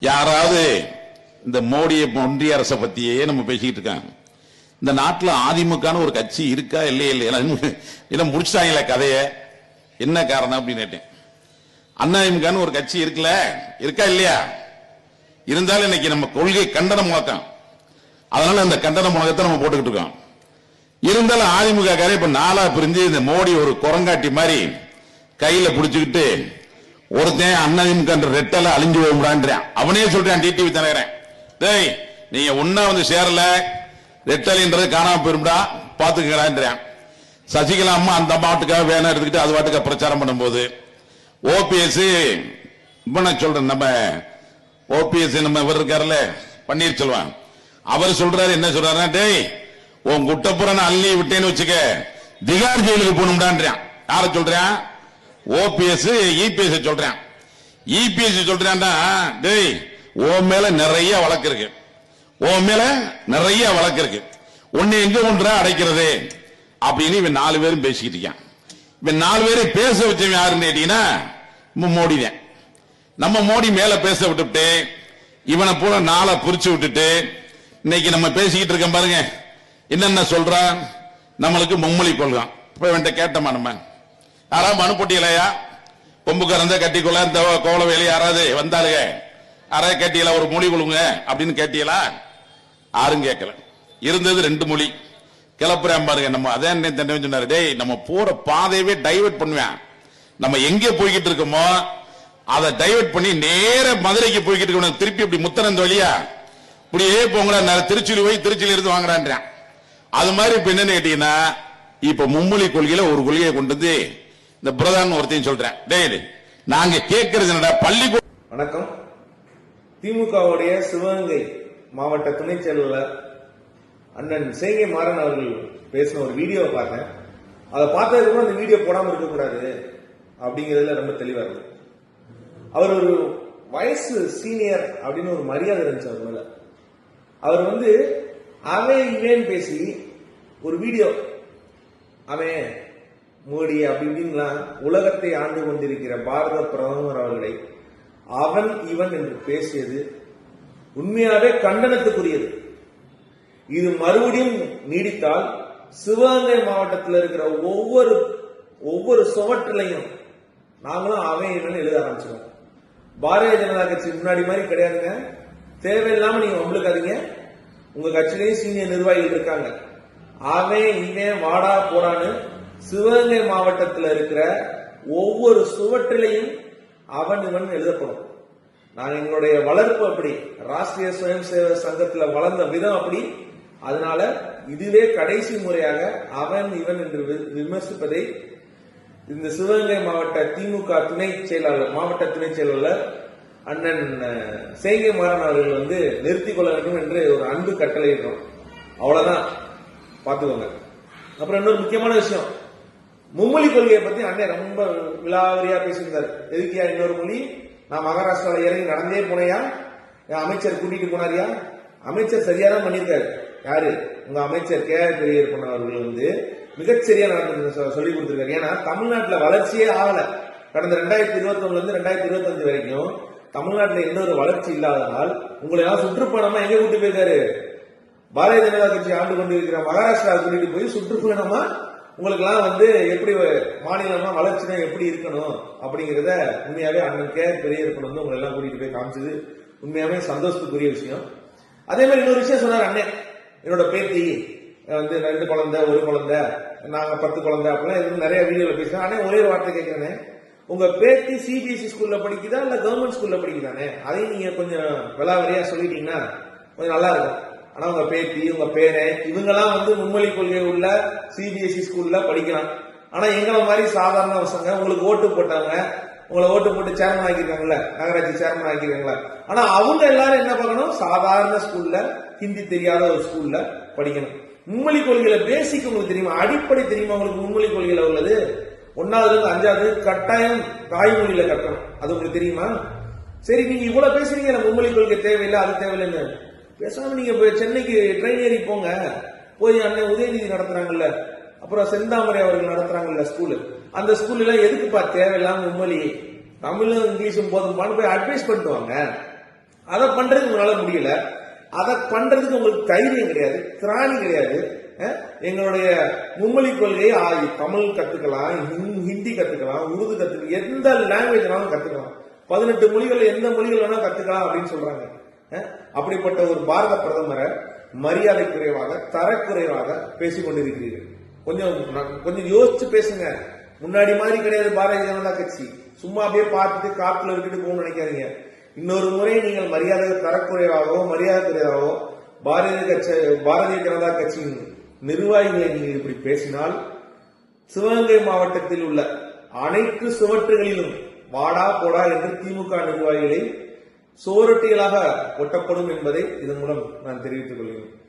யாராவது இந்த மோடியை ஒன்றிய அரசை பத்தியே நம்ம பேசிக்கிட்டு இருக்காங்க. இந்த நாட்டில் அதிமுகன்னு ஒரு கட்சி இருக்கா இல்லையா இல்லையா? இல்லை முடிச்சிட்டாங்களே கதைய. என்ன காரணம் அப்படின்னு கேட்டேன். அதிமுகன்னு ஒரு கட்சி இருக்குல்ல? இருக்கா இல்லையா? இருந்தாலும் இன்னைக்கு நம்ம கொள்கை கண்டன முழக்கம். அதனால அந்த கண்டன முழக்கத்தை நம்ம போட்டுக்கிட்டு இருக்கோம். இருந்தாலும் அதிமுக காரே இப்ப நாளா பிரிஞ்சு இந்த மோடி ஒரு குரங்காட்டி மாதிரி கையில பிடிச்சுக்கிட்டு ஒருத்தன் அண்ணதிமுக ரெட்டல அழிஞ்சு போக முடியான்றான் அவனே சொல்றான் டிடிவி தலைவரன் டேய் நீங்க ஒன்னா வந்து சேரல ரெட்டலின்றது காணாம போயிரும்டா பாத்துக்கிறான்றான் சசிகலா அம்மா அந்த பாட்டுக்காக வேணா எடுத்துக்கிட்டு அது பாட்டுக்காக பிரச்சாரம் பண்ணும்போது ஓபிஎஸ் இப்ப நான் சொல்றேன் நம்ம ஓபிஎஸ் நம்ம இவர் இருக்காருல்ல பன்னீர்செல்வம் அவர் சொல்றாரு என்ன சொல்றாருன்னா டேய் உன் குட்டப்புறன் அள்ளி விட்டேன்னு வச்சுக்க திகார் ஜெயிலுக்கு போகணும்டான்றான். யார சொல்றான்? ஓபிஎஸ் இபிஎஸ் சொல்றேன். இபிஎஸ் சொல்றான்டா டேய் ஓ மேல நிறைய வழக்கு இருக்கு. ஓ மேல நிறைய வழக்கு இருக்கு. உன்னை எங்க ஒன்றா அடைக்கிறது? அப்படின்னு இவன் நாலு பேரும் பேசிக்கிட்டு இருக்கான். இவன் நாலு பேரும் பேச வச்சவன் யாருன்னு கேட்டீங்கன்னா மோடி தான் நம்ம மோடி மேல பேச விட்டுட்டு இவனை போல நாளை புரிச்சு விட்டுட்டு இன்னைக்கு நம்ம பேசிக்கிட்டு இருக்கோம் பாருங்க. என்னென்ன சொல்றான்? நம்மளுக்கு மும்மொழி கொள்கான் இப்ப இவன்ட்ட கேட்டோமா நம்ம? யாரா மனு போட்டியலையா கொம்பு கறந்த கட்டிக்கொள்ள இந்த கோல வேலை யாராவது வந்தாளுங்க யாராவது கேட்டீங்களா? ஒரு மொழி கொடுங்க அப்படின்னு கேட்டீங்களா? யாரும் கேட்கல. இருந்தது ரெண்டு மொழி. கிளப்புறேன் பாருங்க நம்ம அதே தண்ணி சொன்னாரு? டேய் நம்ம போற பாதையவே டைவர்ட் பண்ணுவேன். நம்ம எங்க போய்கிட்டு இருக்கோமோ அதை டைவர்ட் பண்ணி நேர மதுரைக்கு போய்கிட்டு இருக்கணும் திருப்பி இப்படி முத்தனந்த வழியா. இப்படியே போங்கடா திருச்சியில் போய் திருச்சியில இருந்து வாங்குறான்றான். அது மாதிரி இப்ப என்னன்னு கேட்டீங்கன்னா இப்ப மும்மொழி கொள்கையில ஒரு கொள்கையை கொண்டு வந்து இந்த பிரதான் ஒருத்தையும் சொல்றேன். டேய் நாங்க கேட்கறது என்னடா பள்ளிக்கூட வணக்கம். திமுகவுடைய சிவகங்கை மாவட்ட துணை செயலாளர் அண்ணன் சேங்கை மாறன் அவர்கள் பேசின ஒரு வீடியோவை பார்த்தேன். அதை பார்த்ததுக்கு அந்த வீடியோ போடாம இருக்கக்கூடாது அப்படிங்கிறதுல ரொம்ப தெளிவா இருக்கு. அவர் ஒரு வயசு சீனியர் அப்படின்னு ஒரு மரியாதை இருந்துச்சு அவர் மேல. அவர் வந்து அவன் இவன் பேசி? ஒரு வீடியோ. அவன் மோடி அப்படி உலகத்தை ஆண்டு கொண்டிருக்கிற பாரத பிரதமர் அவர்களை அவன் இவன் என்று பேசியது உண்மையாவே கண்டனத்துக்குரியது. இது மறுபடியும் நீடித்தால் சிவகங்கை மாவட்டத்தில் இருக்கிற ஒவ்வொரு ஒவ்வொரு சுவற்றிலையும் நாங்களும் அவன் இவன் எழுத ஆரம்பிச்சிருவோம். பாரதிய ஜனதா கட்சி முன்னாடி மாதிரி கிடையாதுங்க. தேவையில்லாம நீங்க வம்பளுக்காதீங்க உங்க கட்சியிலேயும் சீனியர் நிர்வாகிகள் இருக்காங்க. அவன் இவன் வாடா போடான்னு சிவகங்கை மாவட்டத்தில் இருக்கிற ஒவ்வொரு சுவற்றிலையும் அவன் இவன் எழுதப்படும். நான் எங்களுடைய வளர்ப்பு அப்படி ராஷ்டிரிய சுயம் சேவை சங்கத்தில் வளர்ந்த விதம் அப்படி அதனால இதுவே கடைசி முறையாக அவன் இவன் என்று வி- விமர்சிப்பதை இந்த சிவகங்கை மாவட்ட திமுக துணை செயலாளர் மாவட்ட துணை செயலாளர் அண்ணன் செய்கை சேங்கை மாறன் அவர்கள் வந்து நிறுத்திக் கொள்ள வேண்டும் என்று ஒரு அன்பு கட்டளையிடுறோம் அவ்வளவுதான். பார்த்துக்கோங்க. அப்புறம் இன்னொரு முக்கியமான விஷயம். மும்மொழி கொள்கையை பத்தி அண்ணன் ரொம்ப விழாவரியா பேசியிருந்தார். எதுக்கியா இன்னொரு மொழி? நான் மகாராஷ்டிரால இறங்கி நடந்தே போனையா? என் அமைச்சர் கூட்டிட்டு போனாரியா? அமைச்சர் சரியா தான் பண்ணியிருக்காரு. யாரு? உங்க அமைச்சர் கே ஆர் பெரியப்பன் அவர்கள் வந்து மிகச்சரியா நடந்து சொல்லி கொடுத்திருக்காரு. ஏன்னா தமிழ்நாட்டுல வளர்ச்சியே ஆகல. கடந்த ரெண்டாயிரத்தி இருபத்தி ஒண்ணுல இருந்து ரெண்டாயிரத்தி இருபத்தஞ்சு வரைக்கும் தமிழ்நாட்டுல எந்த ஒரு வளர்ச்சி இல்லாததால் உங்களை எல்லாம் சுற்றுப்பயணமா எங்க கூட்டி போயிருக்காரு? பாரதிய ஜனதா கட்சி ஆண்டு கொண்டிருக்கிற மகாராஷ்டிரா கூட்டிட்டு போய் சுற்றுப்பயணமா? உங்களுக்கெல்லாம் வந்து எப்படி மாநிலமா வளர்ச்சினா எப்படி இருக்கணும் அப்படிங்கிறத உண்மையாவே அண்ணன் பெரிய பெரியப்பன் வந்து உங்களை எல்லாம் கூட்டிட்டு போய் காமிச்சது. உண்மையாவே சந்தோஷத்துக்குரிய விஷயம். அதே மாதிரி இன்னொரு விஷயம் சொன்னார் அண்ணன் என்னோட பேத்தி வந்து ரெண்டு குழந்தை ஒரு குழந்தை நாங்க பத்து குழந்தை அப்படிலாம் இருந்து நிறைய வீடியோல பேசுறேன் அண்ணே ஒரே ஒரு வார்த்தை கேட்கிறேனே உங்க பேத்தி சிபிஎஸ்சி ஸ்கூல்ல படிக்குதா இல்ல கவர்மெண்ட் ஸ்கூல்ல படிக்குதானே அதையும் நீங்க கொஞ்சம் விளாவரியா சொல்லிட்டீங்கன்னா கொஞ்சம் நல்லா இருக்கும். ஆனா உங்க பேத்தி உங்க பேரன் இவங்கெல்லாம் வந்து மும்மொழி கொள்கை உள்ள சிபிஎஸ்சி ஸ்கூல்ல படிக்கலாம். ஆனா எங்களை மாதிரி சாதாரண பசங்க உங்களுக்கு ஓட்டு போட்டாங்க உங்களை ஓட்டு போட்டு சேர்மன் ஆக்கிருக்காங்கல்ல நகராட்சி சேர்மன் ஆக்கிருக்காங்களா ஆனா அவங்க எல்லாரும் என்ன பண்ணணும் சாதாரண ஸ்கூல்ல ஹிந்தி தெரியாத ஒரு ஸ்கூல்ல படிக்கணும். மும்மொழி கொள்கையில பேசிக் உங்களுக்கு தெரியுமா? அடிப்படை தெரியுமா உங்களுக்கு மும்மொழி கொள்கையில உள்ளது? ஒன்னாவதுல இருந்து அஞ்சாவது கட்டாயம் தாய்மொழியில கட்டணும். அது உங்களுக்கு தெரியுமா? சரி நீங்க இவ்வளவு பேசுறீங்க மும்மொழி கொள்கை தேவையில்லை அது தேவையில்லைன்னு. பேசாம நீங்க போய் சென்னைக்கு ட்ரெயின் ஏறி போங்க. போய் அண்ணன் உதயநிதி நடத்துறாங்கல்ல. அப்புறம் செந்தாமரை அவர்கள் நடத்துறாங்கல்ல ஸ்கூலு அந்த ஸ்கூல் எல்லாம் எதுக்குப்பா தேவையில்லாம மும்மொழி? தமிழும் இங்கிலீஷும் போதும்பான்னு போய் அட்வைஸ் பண்ணுவாங்க வாங்க. அதை பண்றதுக்கு உங்களால முடியல. அதை பண்றதுக்கு உங்களுக்கு தைரியம் கிடையாது திராணி கிடையாது. எங்களுடைய மும்மொழி கொள்கையை ஆகி தமிழ் கத்துக்கலாம் ஹிந்- ஹிந்தி கத்துக்கலாம் உருது கத்துக்கலாம் எந்த லாங்குவேஜ் வேணாலும் கத்துக்கலாம். பதினெட்டு மொழிகள் எந்த மொழிகள் வேணாலும் கத்துக்கலாம் அப்படின்னு சொல்றாங்க. அப்படிப்பட்ட ஒரு பாரத பிரதமரை மரியாதை குறைவாக தரக்குறைவாக பேசிக் கொண்டிருக்கிறீர்கள். கொஞ்சம் கொஞ்சம் யோசிச்சு பேசுங்க. முன்னாடி மாதிரி கிடையாது பாரதிய ஜனதா கட்சி. சும்மா அப்படியே பார்த்துட்டு காத்துல விட்டுட்டு போகணும்னு நினைக்காதீங்க. இன்னொரு முறை நீங்கள் மரியாதை தரக்குறைவாகவோ மரியாதை குறைவாகவோ பாரதிய கட்சி பாரதிய ஜனதா கட்சியின் நிர்வாகிகளை நீங்கள் இப்படி பேசினால் சிவகங்கை மாவட்டத்தில் உள்ள அனைத்து சுவற்றுகளிலும் வாடா போடா என்று திமுக நிர்வாகிகளை சுவரொட்டிகளாக ஒட்டப்படும் என்பதை இதன் மூலம் நான் தெரிவித்துக் கொள்கிறேன்.